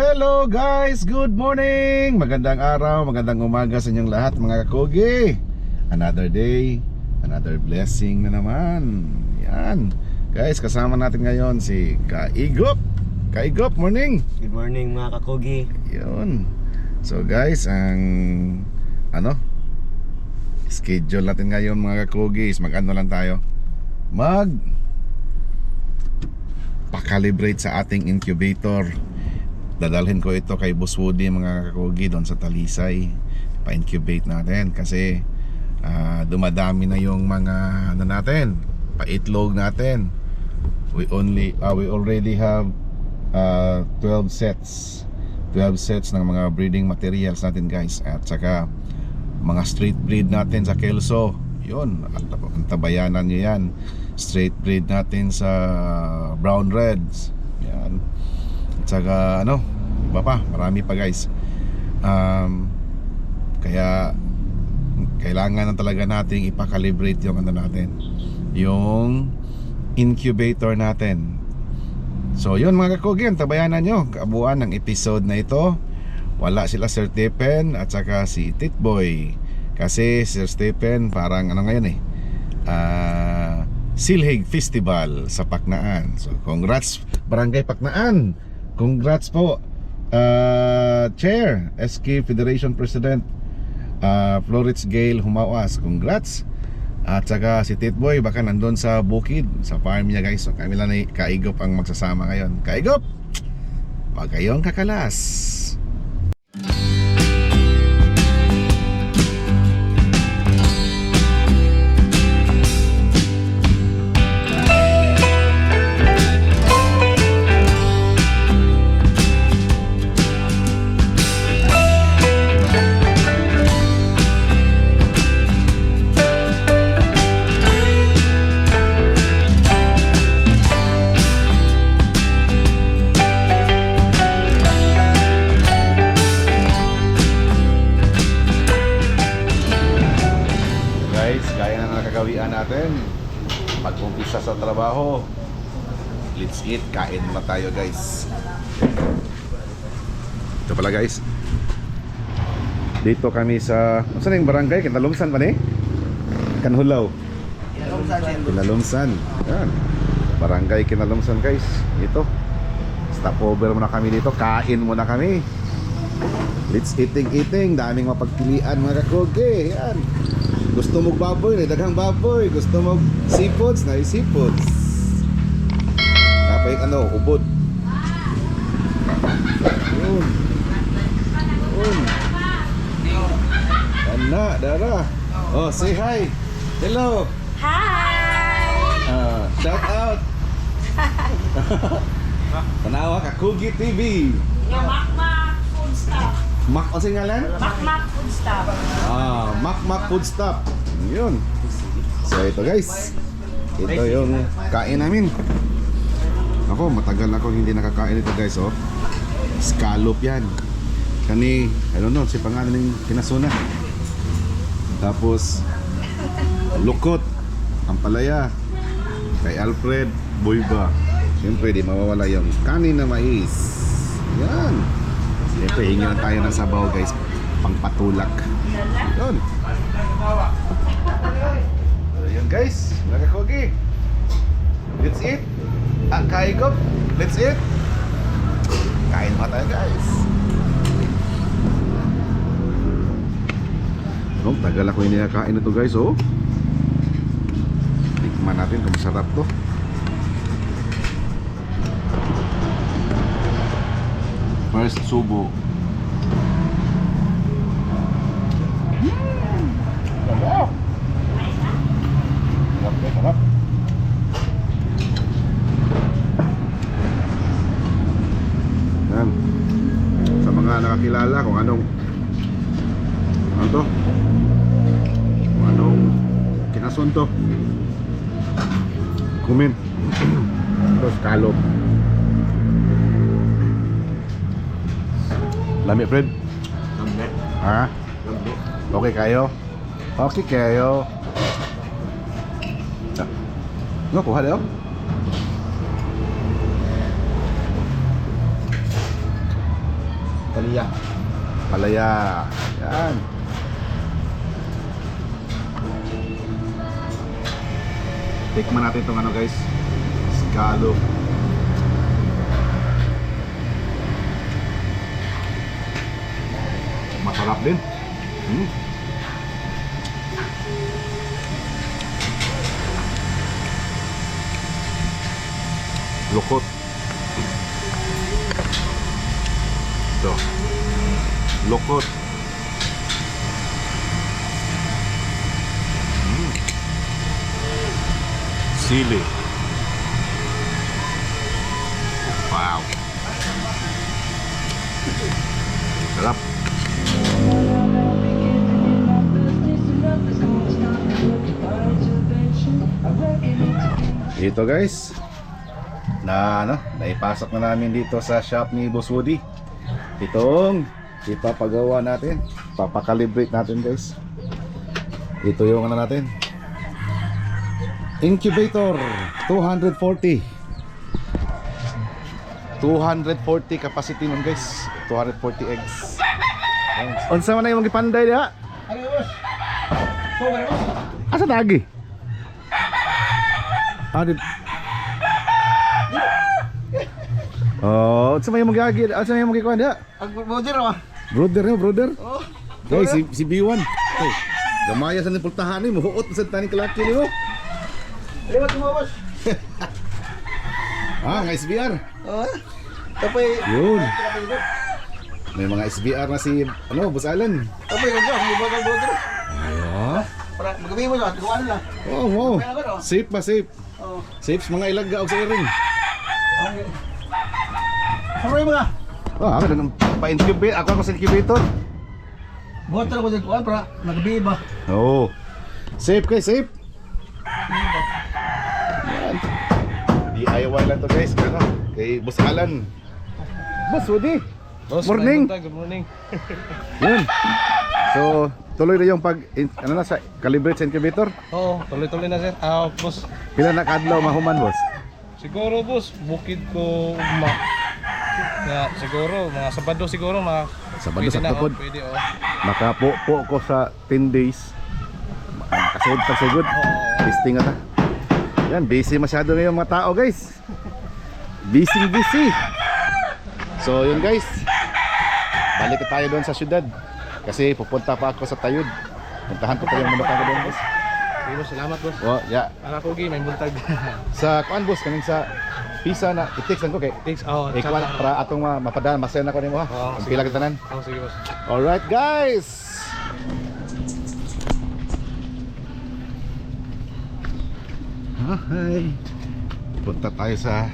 Hello guys! Good morning! Magandang araw, magandang umaga sa inyong lahat mga kakogi Another day, another blessing na naman Yan Guys, kasama natin ngayon si Kaigop Kaigop, morning! Good morning mga kakogi. Yun So guys, ang ano Schedule natin ngayon mga kakogi is mag-ano lang tayo Mag Pakalibrate sa ating incubator dadalhin ko ito kay Boss Woody mga kakugi doon sa Talisay. Pa-incubate natin kasi ah, dumadami na yung mga ano natin paitlog natin. We only ah, we already have ah, 12 sets. 12 sets ng mga breeding materials natin guys. At saka mga straight breed natin sa Kelso. Yun at ang tabayanan nyo yan. Straight breed natin sa brown reds saka ano, iba pa, marami pa guys. Um, kaya kailangan na talaga nating ipakalibrate yung ano natin, yung incubator natin. So yun mga kakugin, tabayanan nyo, kaabuan ng episode na ito. Wala sila Sir Stephen at saka si Titboy. Kasi Sir Stephen parang ano ngayon eh, ah Silhig Festival sa Paknaan. So congrats Barangay Paknaan. Congrats po uh, Chair SK Federation President uh, Florence Gale Humawas. Congrats. At saka si Titboy baka nandun sa bukid sa farm niya guys. So kami lang ni Kaigop ang magsasama ngayon. Kaigop! Pag kayong kakalas. Natin. Pag-umpisa sa trabaho. Let's eat. Kain muna tayo guys. Ito pala guys. Dito kami sa... Saan yung barangay? Kinalumsan ba ni? Kanhulaw. Kinalumsan. Yan. Barangay Kinalumsan guys. Ito. Stopover muna kami dito. Kain muna kami. Let's eating eating. Daming mapagpilian mga kakoge. Yan. Gusto mo baboy, na daghang baboy. Gusto mo seafoods, na seafoods. Kapay ano, ubod. Yun. Yun. Ana, Dara. Oh, say hi. Hello. Hi! Ah, shout out. Tanawa ka Kugi TV. Food Stop. Mak o ngalan? Makmak Food Stop. Ah, Mac Mac Food Stop. Yun. So ito guys. Ito yung kain namin. Ako, matagal ako hindi nakakain ito guys, oh. Scallop yan. Kani, I don't know, si pangalan ng kinasuna. Tapos, lukot, ampalaya, kay Alfred, Boyba. Siyempre, di mawawala yung kanin na mais. Yan. Siyempre, hingi na tayo ng sabaw guys. Pangpatulak. Yun. Yun guys. Mga kogi. Let's eat. Ah, kain ko. Let's eat. Kain mo tayo guys. Oh, tagal ako hindi nakain ito guys, oh. Tikman natin kung masarap to. First subo. Sarap. Sarap sarap. Yan. Sa mga nakakilala kung anong ano to? Kung anong kinason to? Comment. Fred? Lambe. Ha? Lambe. Okay kayo? Okay kayo. Ano, kuha daw? Palaya. Palaya. Yan. Tikman natin itong ano guys. Scallop. Masarap din. Hmm. Lukot. Ito. Lukot. Mm. Sili. Wow. Ito guys. Na ano, naipasok na namin dito sa shop ni Boss Woody. Itong ipapagawa natin. Papakalibrate natin guys. Ito yung ano natin. Incubator 240. 240 capacity nun guys. 240 eggs. Unsa man na yung gipanday diha? Asa lagi? Ah, di... Oh, man yung magagi? Man yung magikuan diha? Ang brother ah. Brother no, brother. Guys, si, si B1. Hey, gamaya sa nipultahan ni mo. Huot sa tani kalaki ni mo. Liwat mo boss. Ah, nga SBR. Oh. Tapay. Yun. May mga SBR na si ano, Boss Allen. Tapay ko mo ba brother? Ayo. Para magabi mo sa tuwan lang. Oh, wow. Safe ba safe? Oh. Safe sa mga ilaga og sa iring. Okay. Samoy mo nga. Ah, ako nang pa-incubate. Ako ako sa incubator. Buhat na ko sa tuwan para magabi ba. Oo. Oh. Safe kay safe. Yan. DIY lang to guys. Ano? Kay Boss Alan. Boss Woody. Boss, Morning. Good morning. Yun. So, tuloy na yung pag in, ano na sa calibrate sa incubator. Oo, tuloy-tuloy na sir. Ah, boss. Pila na kadlaw mahuman boss? Siguro boss, bukid ko ugma. Ya, siguro mga Sabado siguro mga Sabado, pwede na, sakto pod. oh, pwede oh. Makapo-po ko sa 10 days. Kasud pa sigod. Listing ata. Yan, busy masyado ngayon mga tao guys. Busy busy. So yun guys. Balik tayo doon sa syudad. Kasi pupunta pa ako sa Tayud. Puntahan ko pa yung mga ko doon boss. Okay, boss, salamat boss. Oh, yeah. Para ko may buntag. Sa kuan boss kaning sa pisa na i-text lang ko kay Thanks. Oh, Eh, kuan para atong ma- mapadaan masaya na ko nimo ha. Oo, Ang pila tanan. Oh, sige boss. Alright guys! Hi! Punta tayo sa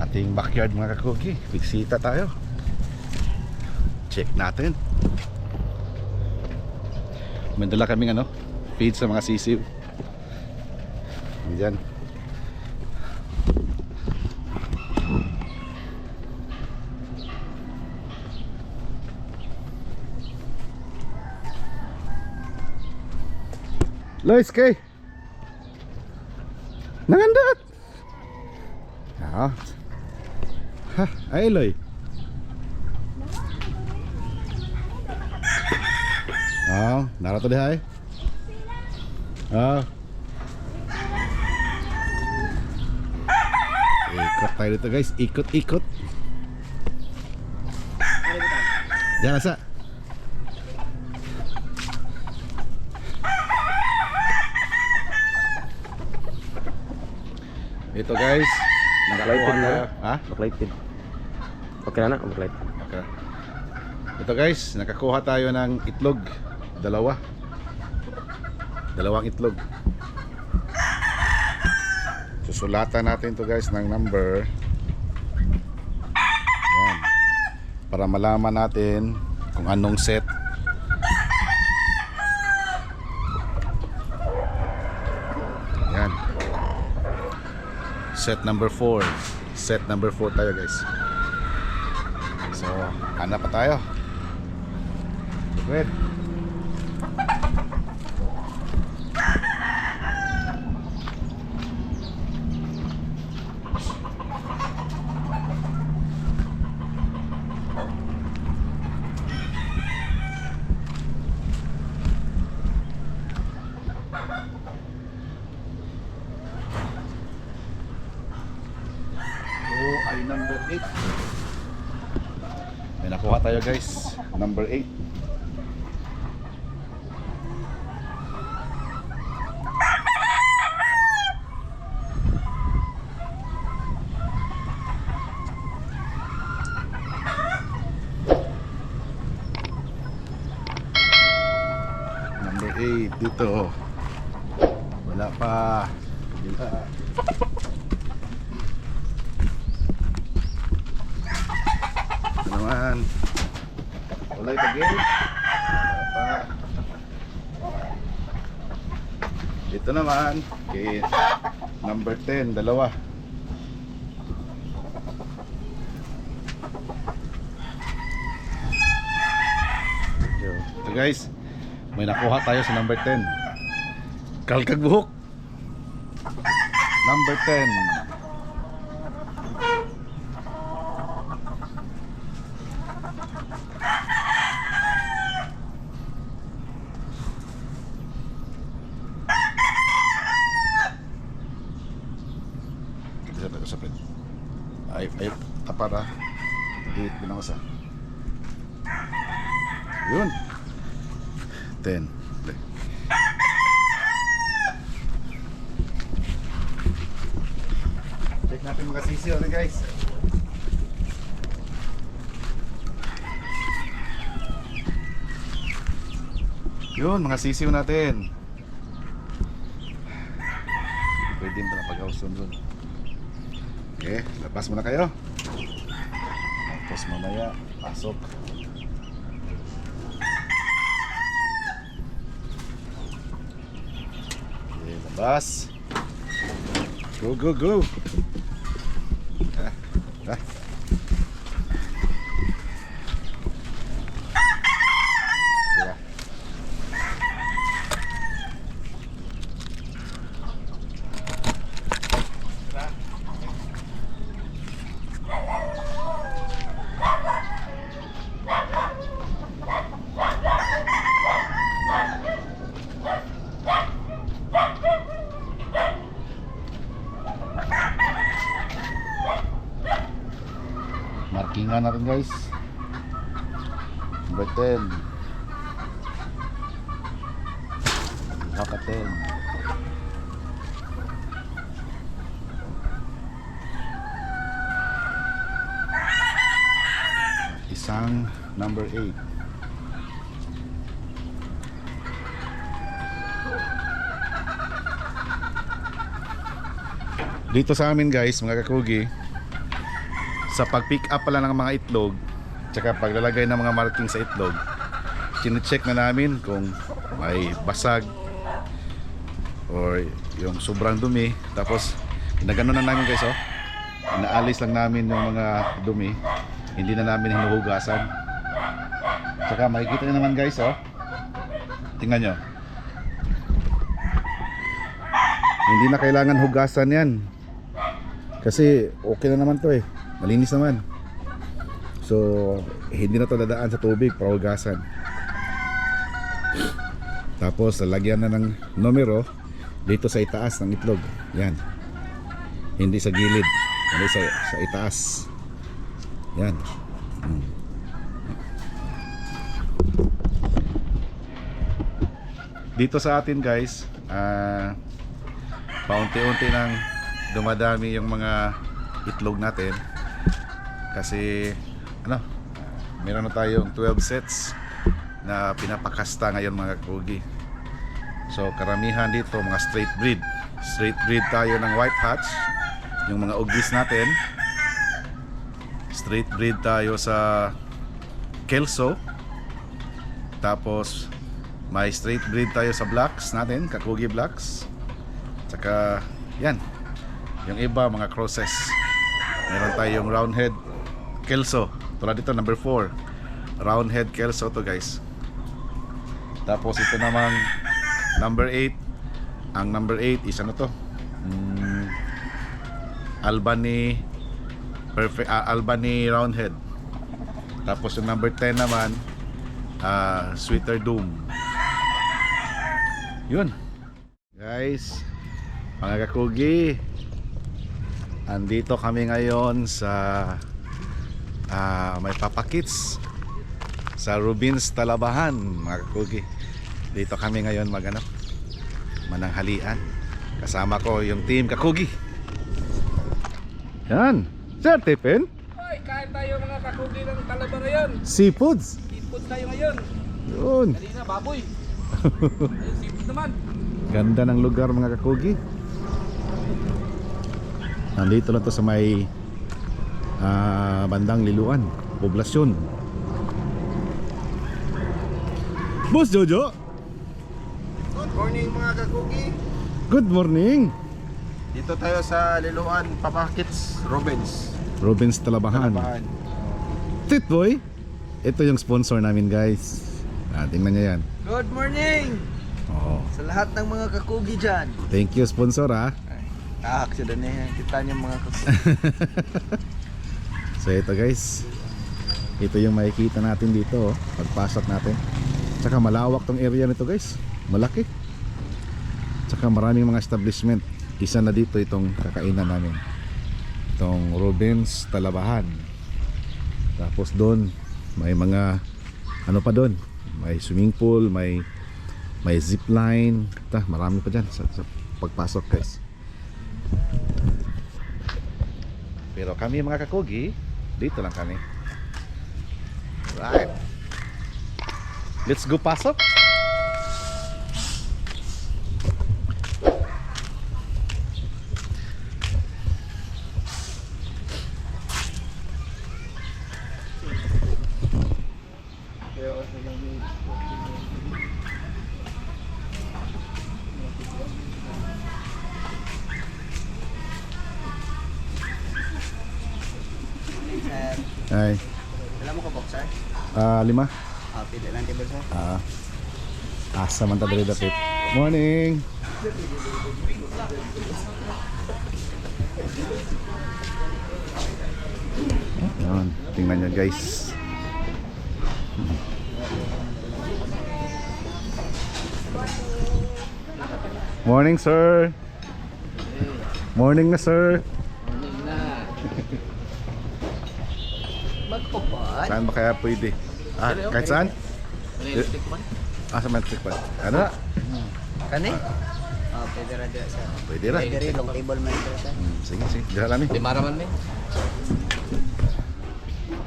ating backyard mga kakuki. Bisita tayo. Check natin. May dala kaming ano, feed sa mga sisiw. Diyan. Lois kay. Nangandat. Ah. Ha, ay Loy. Ah, narato di hay. Ah. Ikot tayo dito guys, ikot-ikot. Diyan nasa. Ito guys, nakakuha na. Ha? Backlight din. Okay na na, backlight. Okay. Ito guys, nakakuha tayo ng itlog. Dalawa. Dalawang itlog. Susulatan natin to guys ng number. Yan. Para malaman natin kung anong set. Yan. Set number 4. Set number 4 tayo guys. So, hanap pa tayo. Wait. Number 8. 10. Dalawa. Ito guys. May nakuha tayo sa number 10. Kalkag buhok. Number 10. Kita sa sa pred. Ay ay tapara. Hit binang sa. Yun. 10. Check natin mga sisiyo na guys. Yun, mga sisiyo natin. Pwede na pag-hauson dun. Okay, labas muna kayo. Tapos mamaya, pasok. Okay, labas. Go, go, go. Ah, ah. Markingan natin guys. Number 10. Haka 10. Isang number 8. Dito sa amin guys, mga kakugi, sa pag-pick up pala ng mga itlog tsaka paglalagay ng mga marking sa itlog chinecheck na namin kung may basag or yung sobrang dumi. Tapos ginagano na namin guys oh. Inaalis lang namin yung mga dumi. Hindi na namin hinuhugasan. Tsaka makikita nyo naman guys oh. Tingnan nyo hindi na kailangan hugasan yan. Kasi okay na naman to eh malinis naman. So hindi na to dadaan sa tubig para hugasan tapos lalagyan na ng numero dito sa itaas ng itlog. Yan. Hindi sa gilid hindi sa, sa itaas. Yan. Mm. dito sa atin guys ah paunti-unti nang dumadami yung mga itlog natin kasi ano meron na tayong 12 sets na pinapakasta ngayon mga kugi so karamihan dito mga straight breed. Straight breed tayo ng white hatch yung mga uglis natin. Straight breed tayo sa kelso. Tapos may straight breed tayo sa blacks natin kakugi blacks. Tsaka yan yung iba mga crosses meron tayong roundhead kelso. Tulad dito number 4 roundhead kelso to guys. Tapos ito namang number 8 ang number 8 is ano to? Mm, Albany perfect ah, Albany roundhead. Tapos yung number 10 naman ah, Sweeter Doom. Yun. Guys mga kakugi andito kami ngayon sa ah, may papakits sa Rubins Talabahan mga kakugi dito kami ngayon mag ano, mananghalian kasama ko yung team kakugi yan Sir Tipen Ay, kain tayo mga kakugi ng talaba ngayon. Seafoods Seafood tayo ngayon. yun Kanina, baboy. Ayun, seafood naman. ganda ng lugar mga kakugi nandito lang to sa may ah, bandang Liluan poblasyon. Boss Jojo? Good morning mga kakugi. Good morning. Dito tayo sa Liluan, Papakits, Robins. Robins Talabahan. Bahan. Titboy Ito yung sponsor namin guys. Ah, Tingnan niya yan. Good morning. Oh, sa lahat ng mga kakugi dyan. Thank you sponsor ah Kahak sila na yan. Kita niyo mga kakugi. So ito guys. Ito yung makikita natin dito oh, Pagpasok natin. Tsaka malawak tong area nito guys. Malaki. Tsaka maraming mga establishment. Isa na dito itong kakainan namin. Itong Robins Talabahan. Tapos doon May mga Ano pa doon? May swimming pool May May zip line. Ta, Marami pa dyan sa, sa pagpasok guys Pero kami mga kakugi Dito lang kami. Right. Let's go pasok Ay, Alam mo ka boxer? ah lima Ah, pili lang table sir. Ah. Asa man ta diri dapit. Morning. Yan, tingnan nyo guys. Morning sir. Morning na sir. Saan ba kaya pwede? Ah, kahit saan? Ah, sa Mantik pa. Ano? Kani? Ah, pwede ra dyan sir. Pwede ra. Pwede rin, long table man dyan sir. Hmm, sige, sige. Dira lang eh. Lima raman eh.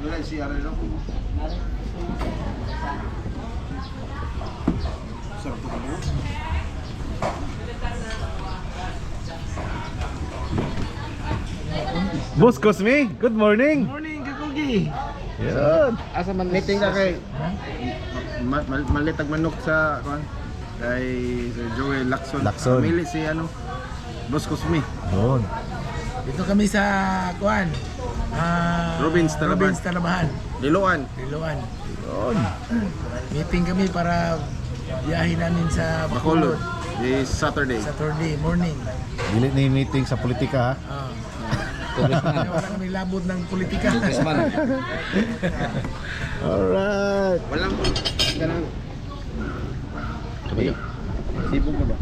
Wala si Arelo. Sarap ito mo. Boss Cosme, good morning. Morning kakugi. Yan. Asa man Meeting ka kay ma manok sa kuan kay Sir Joel Lacson. Lacson. Pamili si ano Boss Cosme. Doon. Dito kami sa Kuan. Ah, Robins Talabahan. Robins Talabahan. Liluan. Liloan. Doon. Meeting kami para biyahe namin sa Bacolod. Bacolod. This Saturday. Saturday morning. Dili na meeting sa politika ha. Ah. Kaya wala kami labot ng politika. Congressman. Alright. Walang ganang Kabila. Sibog na ba?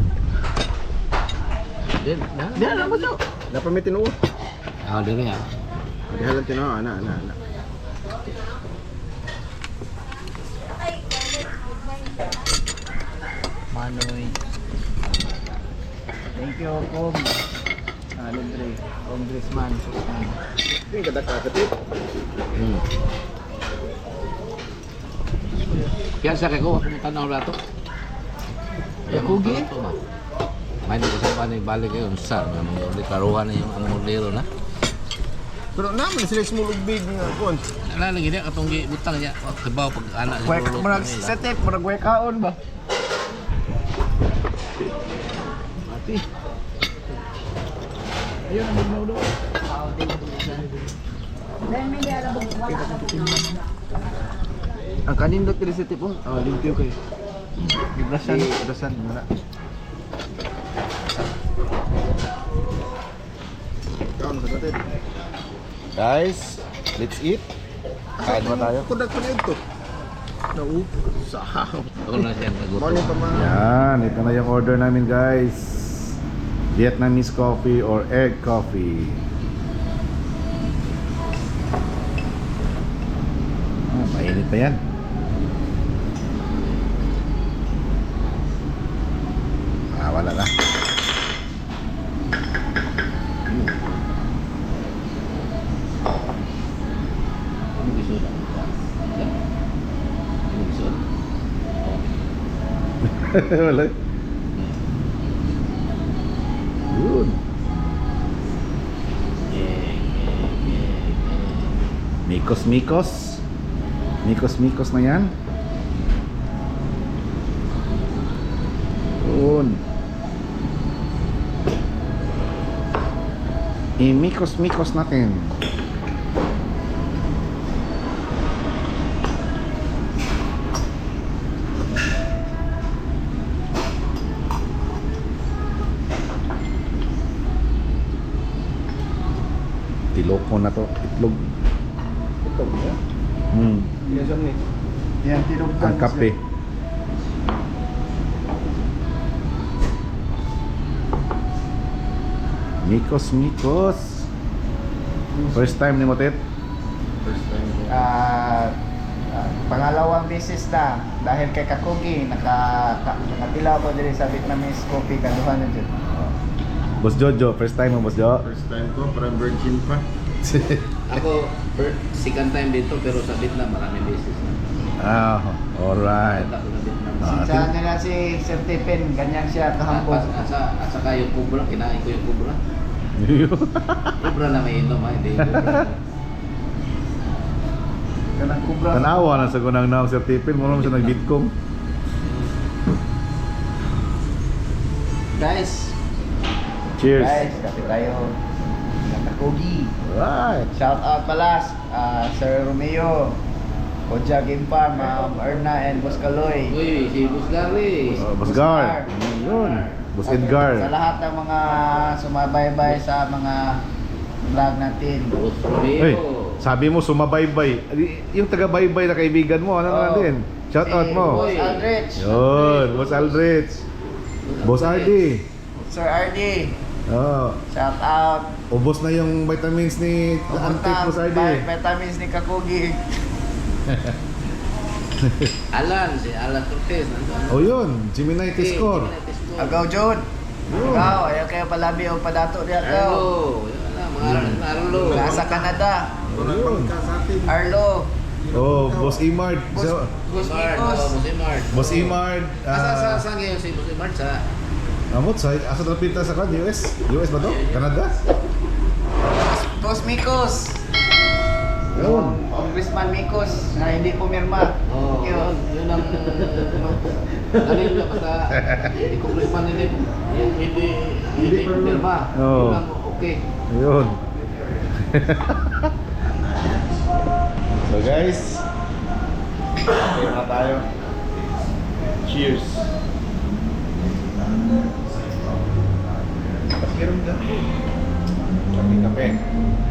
Di alam mo to. Dapat may tinuo. Ah, dili ah. Di halang tinuo ana ana ana. Manoy. Thank you, Kom. Ah, libre. Congressman. Yung kadaka katip. Kaya sa kay ko, ako tanaw na to. Yakugi? May hindi ko sa panig balik kayo. Sa, may mga ulit karuhan na yung ang modelo na. Pero naman sila smulog big nga kuan. Wala lagi niya, katong butang niya. Wag kabaw pag anak sa Wek, lulot marag nila. setep, marag wekaon ba? Ati. Ayun ang magnaw doon. Ang kanin dot kiri setep oh. Ah, limpyo kayo. Ibrasan, ibrasan muna. Sa. Guys, let's eat. Kain mo tayo. Kudak pa na ito. Naupo. Sahaw. Ako na siya. Yan, ito na yung order namin guys. Vietnamese coffee or egg coffee. Ah, mainit pa yan. Ah, wala na. Hmm. wala. Mikos, mikos. Mikos, mikos na yan. Yun. I-mikos-mikos natin. Tiloko na to. Itlog. Hmm. Yan tinugtan. Ang kape. Mikos, mikos. First time ni Motet? First time. Ah, ah, pangalawang beses na dahil kay Kakugi naka ka, nakatilaw ko diri sa Vietnamese coffee kaduhan na dyan. Boss Jojo, first time mo Boss Jo? First time ko, parang virgin pa. Ako, per, second time dito pero sa Vietnam maraming beses na. ah, alright. Punta ko sa Vietnam. Ah, Sa nila si Sir Tipen, ganyan siya kahambog. At, at, sa- at saka yung kubra, kinain ko yung kubra. Kubra na may inom ha, hindi kubra. Kanang kubra. Tanawa na sa gunang naong Sir Tipin, mo naman siya nag-bitcom. Guys, Cheers. guys, kape tayo. Kakugi. Alright. Shout out pala ah, Sir Romeo, Koja Gimpa, Ma'am Erna, and Boss Kaloy. Uy, si Bus Gary. Uh, Boss Gar. Yun. Boss Edgar. Sa lahat ng mga sumabaybay sa mga vlog natin. Hey, Romeo. sabi mo sumabaybay. Yung taga-baybay na kaibigan mo, ano na Oh. din? Shout out Si mo. Boss Aldrich. Yun, Boss Aldrich. Boss Ardy. Sir Ardy. Oh, Shout out. ubos na yung vitamins ni Antik Boss Pumunta, Ardy. vi- Vitamins ni Kakugi. Alan, si Alan Cortez. nandun. Oh yun, Gemini T-score. Agaw Jod. Yun. Agaw, ayaw kayo palabi o padato di agaw. Arlo. Yun na, mga Arlo. Nasa Canada. Yun. Arlo. Oh, Boss Imard. So, Boss Imard, Boss Imard. Boss Imard. Asa, sa, ah, saan ngayon si Boss Imard? Sa, Amot sa asa trapita sa kan US? US ba to? Canada? Boss Mikos. Yun. Congressman Mikos na hindi pumirma. oh, yun, yun ang, dali na basta, hindi congressman hindi, hindi, hindi. Yun ang okay. Ayun. so guys, Okay na tayo. Cheers. Pakiramdam. Kape kape.